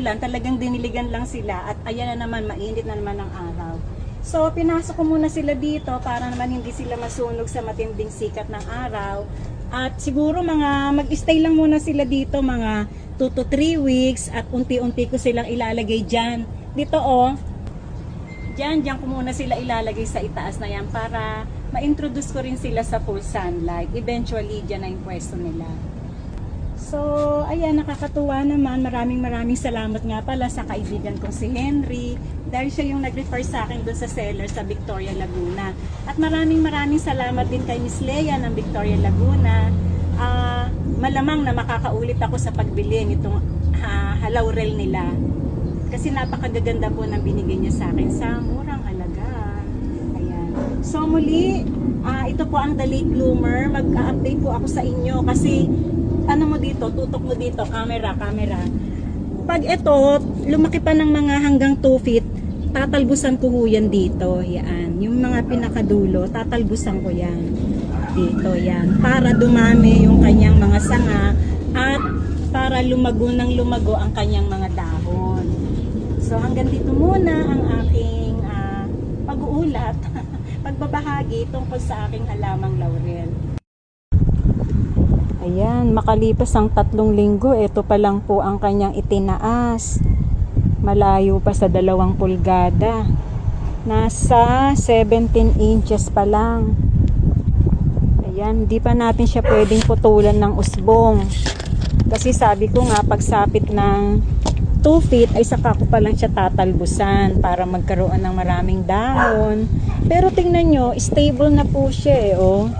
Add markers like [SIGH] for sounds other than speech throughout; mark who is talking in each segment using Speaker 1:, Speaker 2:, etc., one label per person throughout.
Speaker 1: Lang, talagang diniligan lang sila at ayan na naman, mainit na naman ang araw. So, pinasok ko muna sila dito para naman hindi sila masunog sa matinding sikat ng araw. At siguro mga mag-stay lang muna sila dito mga 2 to 3 weeks at unti-unti ko silang ilalagay dyan. Dito oh, dyan, dyan ko muna sila ilalagay sa itaas na yan para ma-introduce ko rin sila sa full sunlight. Eventually, dyan na yung pwesto nila. So, ayan, nakakatuwa naman. Maraming maraming salamat nga pala sa kaibigan kong si Henry dahil siya yung nag-refer sa akin doon sa seller sa Victoria Laguna. At maraming maraming salamat din kay Miss Leia ng Victoria Laguna. Ah, malamang na makakaulit ako sa pagbili nitong ah, halaurel nila. Kasi napakagaganda po ng binigay niya sa akin sa murang halaga. So muli, ah, ito po ang The Late Bloomer. Mag-update po ako sa inyo kasi ano mo dito, tutok mo dito, camera, camera. Pag ito, lumaki pa ng mga hanggang 2 feet, tatalbusan ko ho yan dito. Yan. Yung mga pinakadulo, tatalbusan ko yan. Dito, yan. Para dumami yung kanyang mga sanga at para lumago ng lumago ang kanyang mga dahon. So hanggang dito muna ang aking ah, pag-uulat, [LAUGHS] pagbabahagi tungkol sa aking halamang laurel. Ayan, makalipas ang tatlong linggo, ito pa lang po ang kanyang itinaas. Malayo pa sa dalawang pulgada. Nasa 17 inches pa lang. Ayan, di pa natin siya pwedeng putulan ng usbong. Kasi sabi ko nga, pagsapit ng 2 feet ay saka ko pa lang siya tatalbusan para magkaroon ng maraming dahon. Pero tingnan nyo, stable na po siya eh, oh.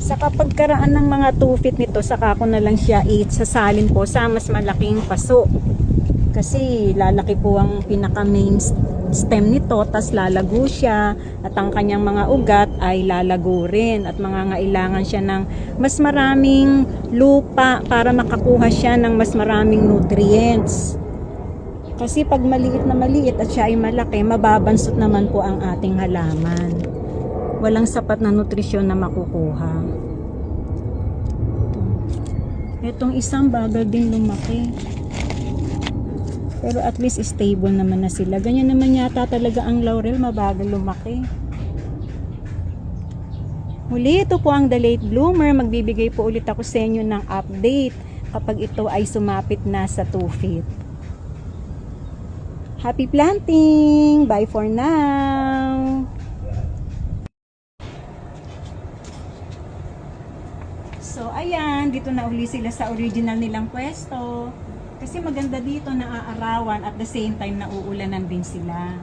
Speaker 1: Sa kapag karaan ng mga 2 feet nito, saka ko na lang siya sasalin po sa mas malaking paso. Kasi lalaki po ang pinaka main stem nito, tas lalago siya at ang kanyang mga ugat ay lalago rin at mangangailangan siya ng mas maraming lupa para makakuha siya ng mas maraming nutrients. Kasi pag maliit na maliit at siya ay malaki, mababansot naman po ang ating halaman walang sapat na nutrisyon na makukuha. Itong isang bagal din lumaki. Pero at least stable naman na sila. Ganyan naman yata talaga ang laurel, mabagal lumaki. Muli, ito po ang The Late Bloomer. Magbibigay po ulit ako sa inyo ng update kapag ito ay sumapit na sa 2 feet. Happy planting! Bye for now! So, ayan, dito na uli sila sa original nilang pwesto. Kasi maganda dito na aarawan at the same time na uulanan din sila.